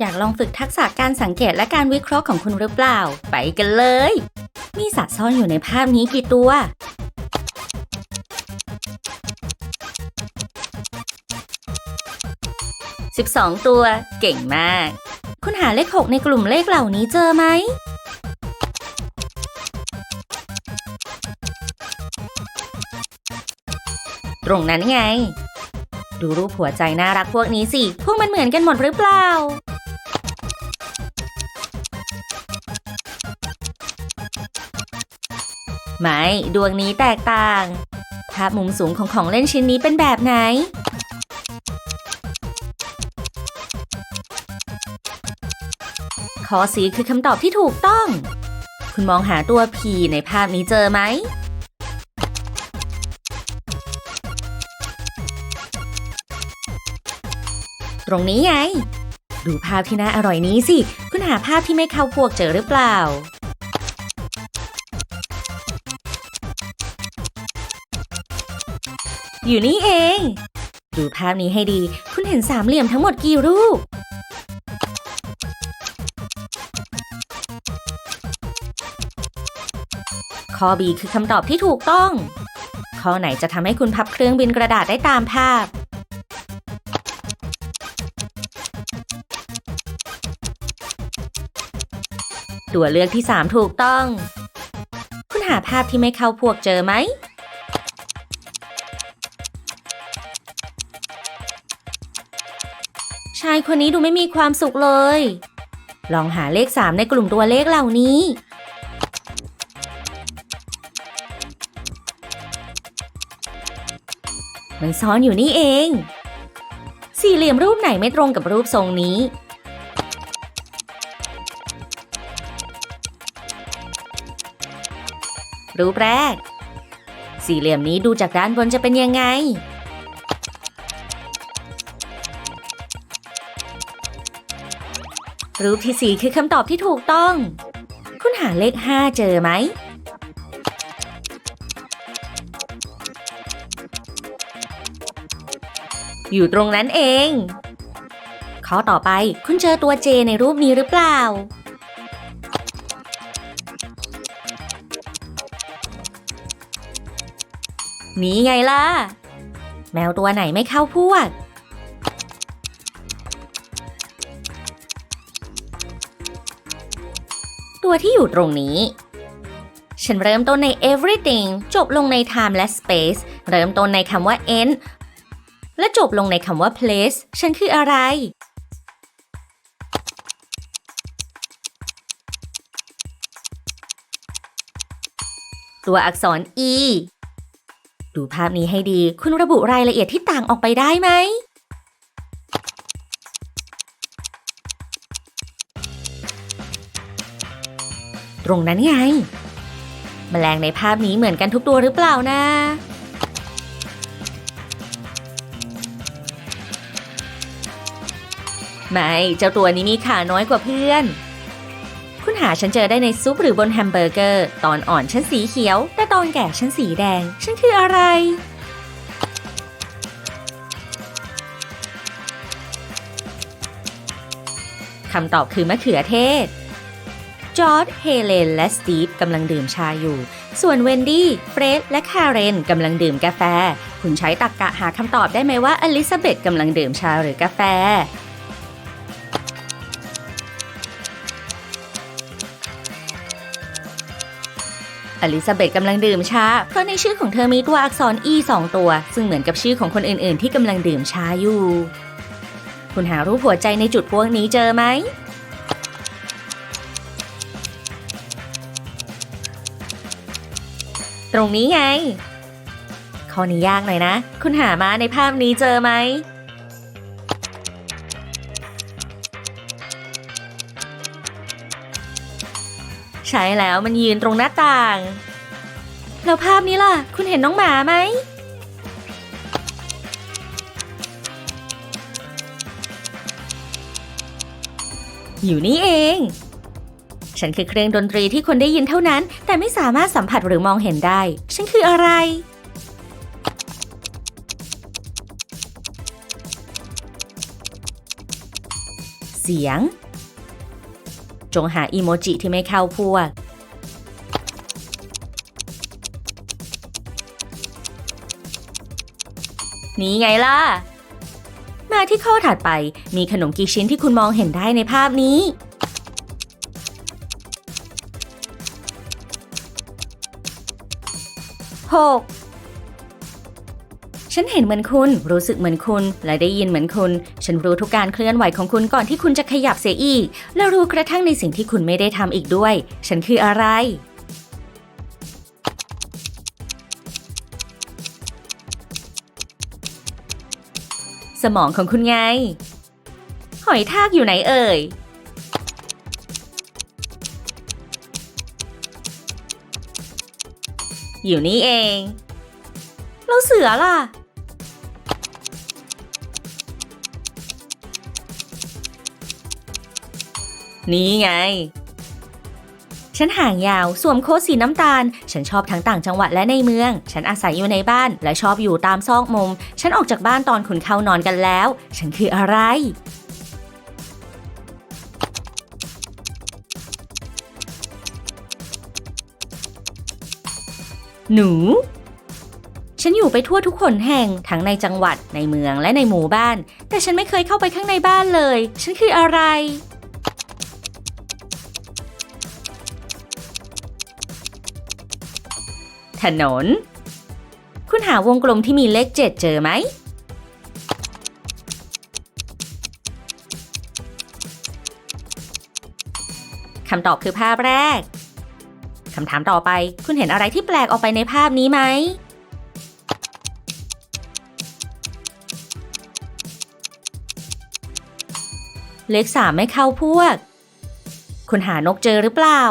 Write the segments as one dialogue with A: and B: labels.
A: อยากลองฝึกทักษะการสังเกตและการวิเคราะห์ของคุณหรือเปล่า ไปกันเลย มีสัตว์ซ่อนอยู่ในภาพนี้กี่ตัว 12 ตัว เก่งมาก คุณหาเลข 6 ในกลุ่มเลขเหล่านี้เจอไหม ตรงนั้นไง ดูรูปหัวใจน่ารักพวกนี้สิ พวกมันเหมือนกันหมดหรือเปล่า ไม่ ดวงนี้แตกต่าง ภาพมุมสูงของของเล่นชิ้นนี้เป็นแบบไหน ขอสีคือคำตอบที่ถูกต้อง คุณมองหาตัว P ในภาพนี้เจอไหม ตรงนี้ไง ดูภาพที่น่าอร่อยนี้สิ คุณหาภาพที่ไม่เข้าพวกเจอหรือเปล่า อยู่นี่เอง ดูภาพนี้ให้ดี คุณเห็นสามเหลี่ยมทั้งหมดกี่รูป ข้อ B คือคำตอบที่ถูกต้อง ข้อไหนจะทำให้คุณพับเครื่องบินกระดาษได้ตามภาพตัวเลือกที่ 3 ถูกต้อง คุณหาภาพที่ไม่เข้าพวกเจอไหมายคนนี้ดูไม่มีความสุขเลย ลองหาเลข 3 ในกลุ่มตัวเลขเหล่านี้ มันซ่อนอยู่นี่เอง สี่เหลี่ยมรูปไหนไม่ตรงกับรูปทรงนี้ รูปแรก สี่เหลี่ยมนี้ดูจากด้านบนจะเป็นยังไง รูปที่สี่คือคำตอบที่ถูกต้อง คุณหาเลข 5 เจอไหม อยู่ตรงนั้นเอง ข้อต่อไปคุณเจอตัว J ในรูปนี้หรือเปล่า นี่ไงล่ะ แมวตัวไหนไม่เข้าพวก ตัวที่อยู่ตรงนี้ ฉันเริ่มต้นใน everything จบลงใน time และ space เริ่มต้นในคำว่า end และจบลงในคำว่า place ฉันคืออะไร ตัวอักษร e ดูภาพนี้ให้ดี คุณระบุรายละเอียดที่ต่างออกไปได้ไหม ตรงนั้นไง แมลงในภาพนี้เหมือนกันทุกตัวหรือเปล่านะ ไม่ เจ้าตัวนี้มีขาน้อยกว่าเพื่อน คุณหาฉันเจอได้ในซุปหรือบนแฮมเบอร์เกอร์ ตอนอ่อนฉันสีเขียว แต่ตอนแก่ฉันสีแดง ฉันคืออะไรคำตอบคือมะเขือเทศ จอร์ดเฮเลน และสตีฟกำลังดื่มชาอยู่ ส่วนเวนดี้ เฟรด และคาเรนกำลังดื่มกาแฟ คุณใช้ตรกกะหาคำตอบได้ไหมว่าอลิซาเบธกำลังดื่มชาหรือกาแฟ อลิซาเบธกำลังดื่มชา เพราะในชื่อของเธอมีตัวอักษร e สองตัว ซึ่งเหมือนกับชื่อของคนอื่น ๆ ที่กำลังดื่มชาอยู่ คุณหารูปหัวใจในจุดพวกนี้เจอไหม ตรงนี้ไง ข้อนี้ยากหน่อยนะ คุณหามาในภาพนี้เจอไหม ใช่แล้วมันยืนตรงหน้าต่าง แล้วภาพนี้ล่ะ คุณเห็นน้องหมาไหม อยู่นี่เอง ฉันคือเครื่องดนตรีที่คนได้ยินเท่านั้น แต่ไม่สามารถสัมผัสหรือมองเห็นได้ ฉันคืออะไร เสียง จงหาอีโมจิที่ไม่เข้าพวก นี่ไงล่ะ มาที่ข้อถัดไปมีขนมกี่ชิ้นที่คุณมองเห็นได้ในภาพนี้ ฉันเห็นเหมือนคุณ รู้สึกเหมือนคุณ และได้ยินเหมือนคุณ ฉันรู้ทุกการเคลื่อนไหวของคุณก่อนที่คุณจะขยับเสียอีก และรู้กระทั่งในสิ่งที่คุณไม่ได้ทำอีกด้วย ฉันคืออะไร สมองของคุณไง หอยทากอยู่ไหนเอ่ย อยู่นี่เอง แล้วเสือล่ะ นี่ไง ฉันห่างยาวสวมโค้ทสีน้ำตาล ฉันชอบทั้งต่างจังหวัดและในเมือง ฉันอาศัยอยู่ในบ้านและชอบอยู่ตามซอกมุม ฉันออกจากบ้านตอนคุณเข้านอนกันแล้ว ฉันคืออะไร หนู ฉันอยู่ไปทั่วทุกคนแห่ง ทั้งในจังหวัดในเมืองและในหมู่บ้าน แต่ฉันไม่เคยเข้าไปข้างในบ้านเลย ฉันคืออะไร ถนน คุณหาวงกลมที่มีเลขเจ็ดเจอไหม คำตอบคือภาพแรก คำถามต่อไป คุณเห็นอะไรที่แปลกออกไปในภาพนี้ไหม เลขสามไม่เข้าพวก คุณหานกเจอหรือเปล่า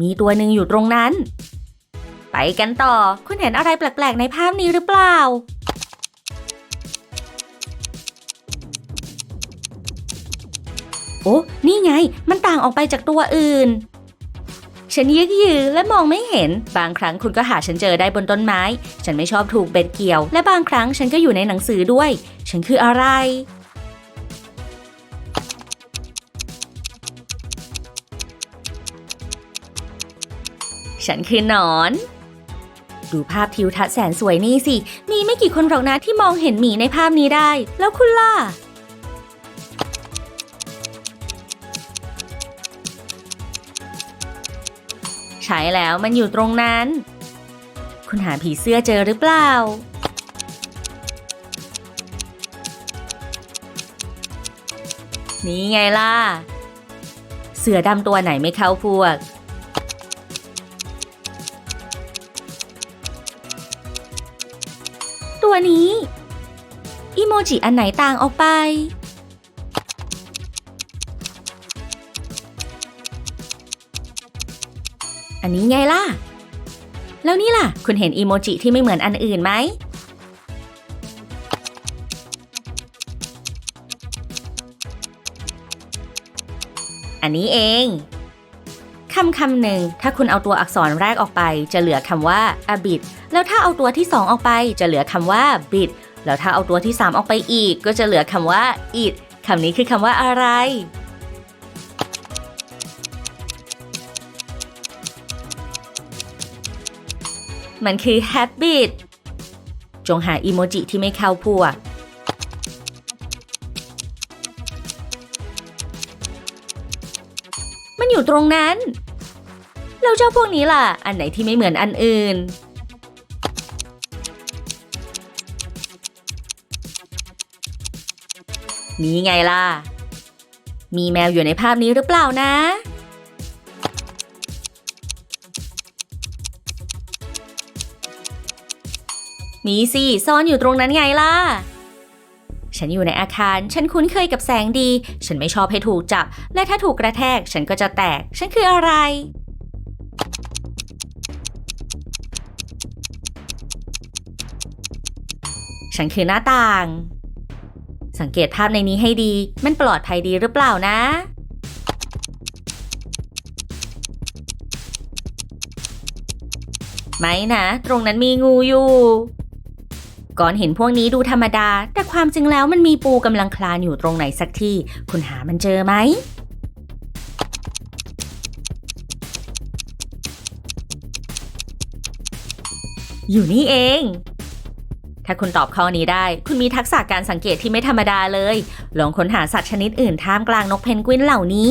A: มีตัวหนึ่งอยู่ตรงนั้น ไปกันต่อ คุณเห็นอะไรแปลกๆในภาพนี้หรือเปล่า โอ้นี่ไง มันต่างออกไปจากตัวอื่น ฉันยึกยือและมองไม่เห็น บางครั้งคุณก็หาฉันเจอได้บนต้นไม้ ฉันไม่ชอบถูกเบ็ดเกี่ยว และบางครั้งฉันก็อยู่ในหนังสือด้วย ฉันคืออะไรฉันคือหนอน ดูภาพทิวทัศน์แสนสวยนี่สิ มีไม่กี่คนหรอกนะที่มองเห็นหมีในภาพนี้ได้ แล้วคุณล่ะ ช้แล้วมันอยู่ตรงนั้น คุณหาผีเสื้อเจอหรือเปล่า นี่ไงล่ะ เสือดำตัวไหนไม่เข้าพวก ตัวนี้ อีโมจิอันไหนต่างออกไป อันนี้ไงล่ะ แล้วนี่ล่ะ คุณเห็นอีโมจิที่ไม่เหมือนอันอื่นไหม อันนี้เองคำคำหนึ่งถ้าคุณเอาตัวอักษรแรกออกไป จะเหลือคำว่า a bit แล้วถ้าเอาตัวที่สองออกไป จะเหลือคำว่า bit แล้วถ้าเอาตัวที่สามออกไปอีก ก็จะเหลือคำว่า it คำนี้คือคำว่าอะไร มันคือ habit จงหาอีโมจิที่ไม่เข้าพวก มันอยู่ตรงนั้น แล้วเจ้าพวกนี้ล่ะ อันไหนที่ไม่เหมือนอันอื่น นี่ไงล่ะ มีแมวอยู่ในภาพนี้หรือเปล่านะ มีสิซ่อนอยู่ตรงนั้นไงล่ะ ฉันอยู่ในอาคาร ฉันคุ้นเคยกับแสงดี ฉันไม่ชอบให้ถูกจับ และถ้าถูกกระแทก ฉันก็จะแตก ฉันคืออะไร ฉันคือหน้าต่าง สังเกตภาพในนี้ให้ดี มันปลอดภัยดีหรือเปล่านะไม่นะ ตรงนั้นมีงูอยู่ ก้อนเหินพวกนี้ดูธรรมดา แต่ความจริงแล้วมันมีปูกำลังคลานอยู่ตรงไหนสักที่ คุณหามันเจอไหมอยู่นี่เอง ถ้าคุณตอบข้อนี้ได้ คุณมีทักษะการสังเกตที่ไม่ธรรมดาเลย ลองค้นหาสัตว์ชนิดอื่นท่ามกลางนกเพนกวินเหล่านี้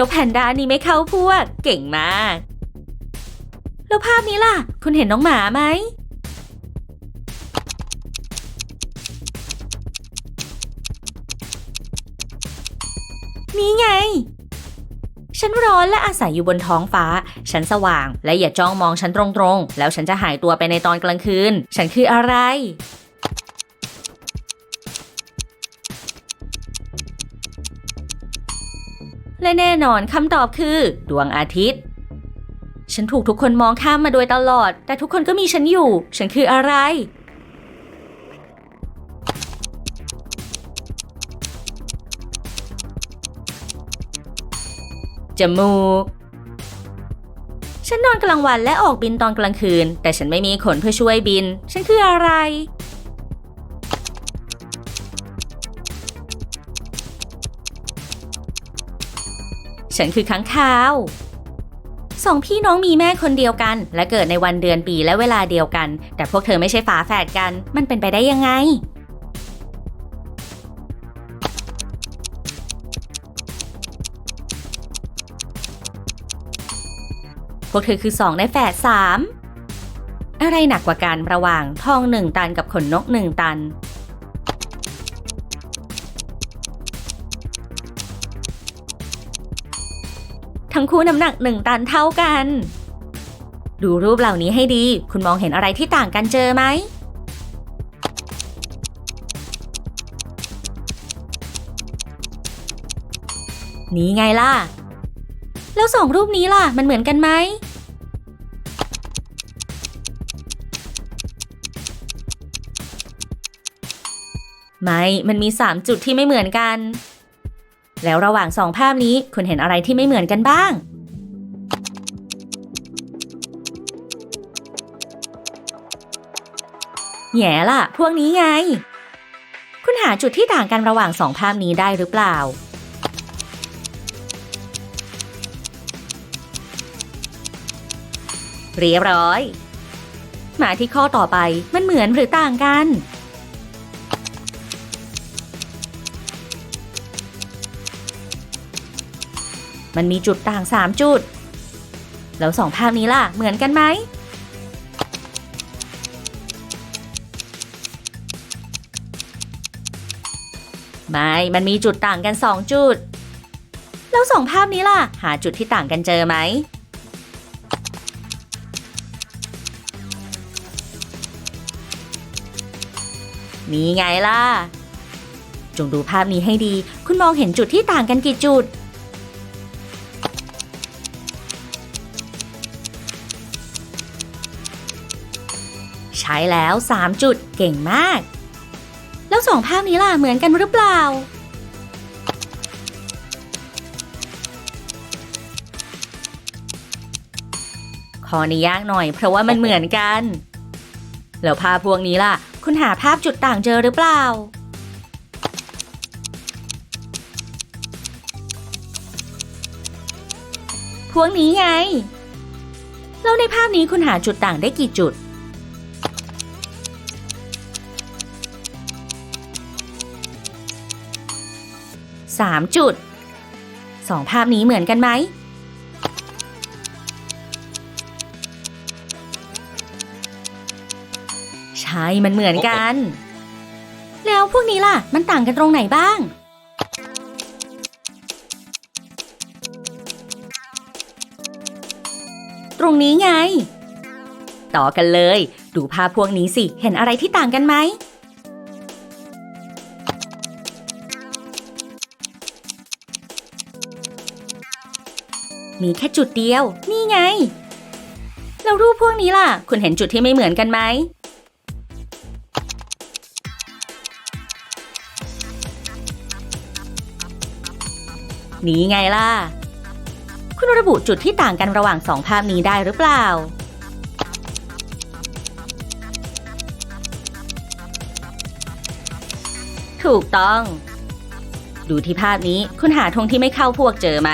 A: จ้าแพนด้านี่ไม่เข้าพวก เก่งมาก แล้วภาพนี้ล่ะ คุณเห็นน้องหมาไหม นี่ไง ฉันร้อนและอาศัยอยู่บนท้องฟ้า ฉันสว่าง และอย่าจ้องมองฉันตรงๆ แล้วฉันจะหายตัวไปในตอนกลางคืน ฉันคืออะไร และแน่นอนคำตอบคือ ดวงอาทิตย์ ฉันถูกทุกคนมองข้ามมาโดยตลอด แต่ทุกคนก็มีฉันอยู่ ฉันคืออะไร จมูก ฉันนอนกลางวันและออกบินตอนกลางคืน แต่ฉันไม่มีขนเพื่อช่วยบิน ฉันคืออะไร ฉันคือค้างคาวสองพี่น้องมีแม่คนเดียวกัน และเกิดในวันเดือนปีและเวลาเดียวกัน แต่พวกเธอไม่ใช่ฝาแฝดกัน มันเป็นไปได้ยังไง พวกเธอคือสองในแฝดสามอะไรหนักกว่ากันระหว่างทองหนึ่งตันกับขนนกหนึ่งตัน ทั้งคู่น้ำหนักหนึ่งตันเท่ากัน ดูรูปเหล่านี้ให้ดี คุณมองเห็นอะไรที่ต่างกันเจอไหม นี่ไงล่ะ แล้วสองรูปนี้ล่ะ มันเหมือนกันไหมไม่ มันมี 3 จุดที่ไม่เหมือนกัน แล้วระหว่างสองภาพนี้คุณเห็นอะไรที่ไม่เหมือนกันบ้าง แย่ล่ะ พวกนี้ไง คุณหาจุดที่ต่างกันระหว่างสองภาพนี้ได้หรือเปล่า เรียบร้อย มาที่ข้อต่อไปมันเหมือนหรือต่างกัน มันมีจุดต่าง 3 จุด แล้วสองภาพนี้ล่ะ เหมือนกันไหม ไม่ มันมีจุดต่างกัน 2 จุด แล้วสองภาพนี้ล่ะ หาจุดที่ต่างกันเจอไหม นี่ไงล่ะ จงดูภาพนี้ให้ดี คุณมองเห็นจุดที่ต่างกันกี่จุด ใช้แล้ว 3 จุดเก่งมาก แล้วสองภาพนี้ล่ะเหมือนกันหรือเปล่า ข้อนี้ยากหน่อยเพราะว่ามันเหมือนกัน แล้วภาพพวกนี้ล่ะ คุณหาภาพจุดต่างเจอหรือเปล่าพวกนี้ไง แล้วในภาพนี้คุณหาจุดต่างได้กี่จุด สามจุดสองภาพนี้เหมือนกันไหม ใช่มันเหมือนกัน แล้วพวกนี้ล่ะ มันต่างกันตรงไหนบ้าง ตรงนี้ไง ต่อกันเลย ดูภาพพวกนี้สิ เห็นอะไรที่ต่างกันไหม มีแค่จุดเดียว นี่ไง แล้วรูปพวกนี้ล่ะ คุณเห็นจุดที่ไม่เหมือนกันไหม นี่ไงล่ะ คุณระบุจุดที่ต่างกันระหว่างสองภาพนี้ได้หรือเปล่าถูกต้อง ดูที่ภาพนี้คุณหาธงที่ไม่เข้าพวกเจอไหม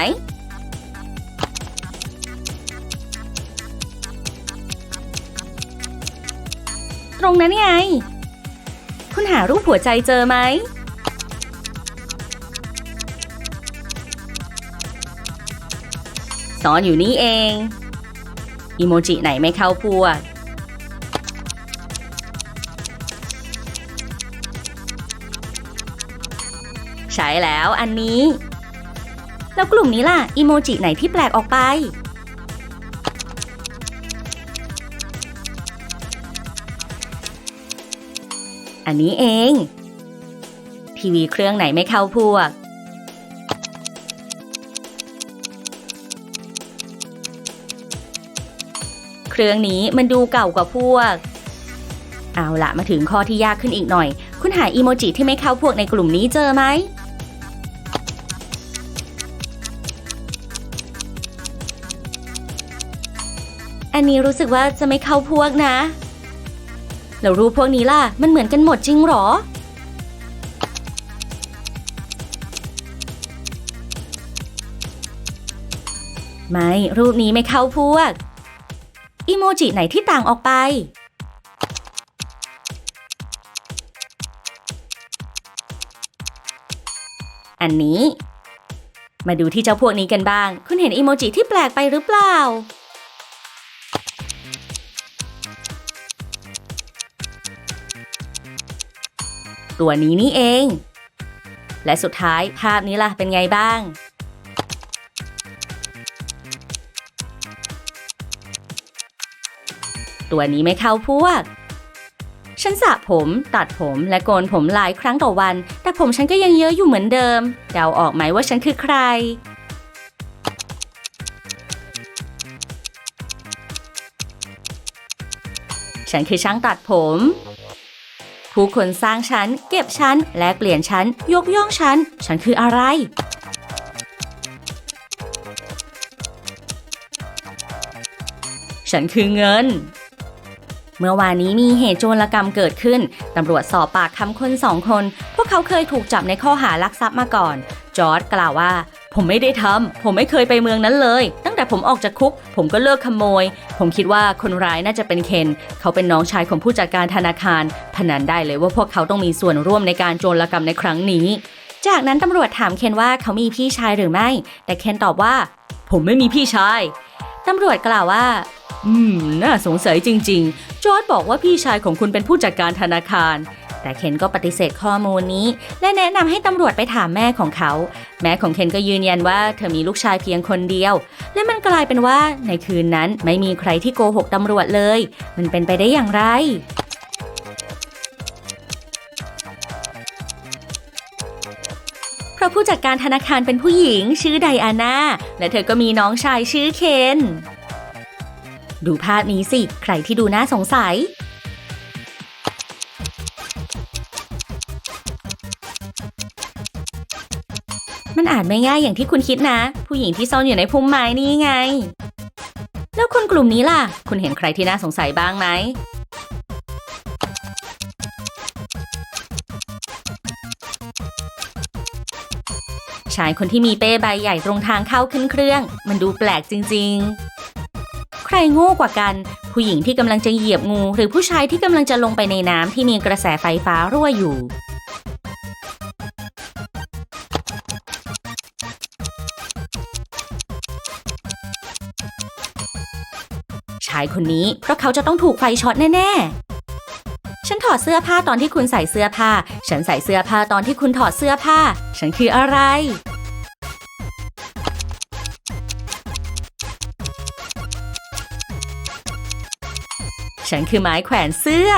A: ตรงนั้นไง คุณหารูปหัวใจเจอไหมซอนอยู่นี่เอง อีโมจิไหนไม่เข้าพวกใช่แล้วอันนี้ แล้วกลุ่มนี้ล่ะ อีโมจิไหนที่แปลกออกไป อันนี้เอง ทีวีเครื่องไหนไม่เข้าพวก เครื่องนี้มันดูเก่ากว่าพวก เอาละมาถึงข้อที่ยากขึ้นอีกหน่อย คุณหาอีโมจิที่ไม่เข้าพวกในกลุ่มนี้เจอไหมอันนี้รู้สึกว่าจะไม่เข้าพวกนะ แล้วรูปพวกนี้ล่ะ มันเหมือนกันหมดจริงหรอ ไม่ รูปนี้ไม่เข้าพวก อีโมจิไหนที่ต่างออกไป อันนี้ มาดูที่เจ้าพวกนี้กันบ้าง คุณเห็นอีโมจิที่แปลกไปหรือเปล่า ตัวนี้นี่เอง และสุดท้ายภาพนี้ล่ะเป็นไงบ้าง ตัวนี้ไม่เข้าพวก ฉันสระผม ตัดผมและโกนผมหลายครั้งต่อวัน แต่ผมฉันก็ยังเยอะอยู่เหมือนเดิม เดาออกไหมว่าฉันคือใครฉันคือช่างตัดผม ผู้คนสร้างฉัน เก็บฉัน และเปลี่ยนฉัน ยกย่องฉัน ฉันคืออะไร ฉันคือเงิน เมื่อวานนี้มีเหตุโจรกรรมเกิดขึ้น ตำรวจสอบปากคำคนสองคน พวกเขาเคยถูกจับในข้อหารักทรัพย์มาก่อน จอร์ดกล่าวว่า ผมไม่ได้ทำ ผมไม่เคยไปเมืองนั้นเลย ตั้งแต่ผมออกจากคุก ผมก็เลิกขโมย ผมคิดว่าคนร้ายน่าจะเป็นเคน เขาเป็นน้องชายของผู้จัดการธนาคาร พนันได้เลยว่าพวกเขาต้องมีส่วนร่วมในการโจรกรรมในครั้งนี้ จากนั้นตำรวจถามเคนว่าเขามีพี่ชายหรือไม่ แต่เคนตอบว่า ผมไม่มีพี่ชาย ตำรวจกล่าวว่า อืม น่าสงสัยจริง ๆ จอร์ดบอกว่าพี่ชายของคุณเป็นผู้จัดการธนาคาร แต่เคนก็ปฏิเสธข้อมูลนี้ และแนะนำให้ตำรวจไปถามแม่ของเขา แม่ของเคนก็ยืนยันว่าเธอมีลูกชายเพียงคนเดียว และมันกลายเป็นว่าในคืนนั้นไม่มีใครที่โกหกตำรวจเลย มันเป็นไปได้อย่างไรเพราะผู้จัดการธนาคารเป็นผู้หญิงชื่อไดอาน่า และเธอก็มีน้องชายชื่อเคน ดูภาพนี้สิ ใครที่ดูน่าสงสัย อาจไม่ง่ายอย่างที่คุณคิดนะ ผู้หญิงที่ซ่อนอยู่ในพุ่มไม้นี่ไง แล้วคนกลุ่มนี้ล่ะ คุณเห็นใครที่น่าสงสัยบ้างไหมชายคนที่มีเป้ใบใหญ่ตรงทางเข้าขึ้นเครื่อง มันดูแปลกจริง ๆ ใครโง่กว่ากัน ผู้หญิงที่กำลังจะเหยียบงู หรือผู้ชายที่กำลังจะลงไปในน้ำที่มีกระแสไฟฟ้ารั่วอยู่ายคนนี้ เพราะเขาจะต้องถูกไฟช็อตแน่ๆ ฉันถอดเสื้อผ้าตอนที่คุณใส่เสื้อผ้า ฉันใส่เสื้อผ้าตอนที่คุณถอดเสื้อผ้า ฉันคืออะไร ฉันคือไม้แขวนเสื้อ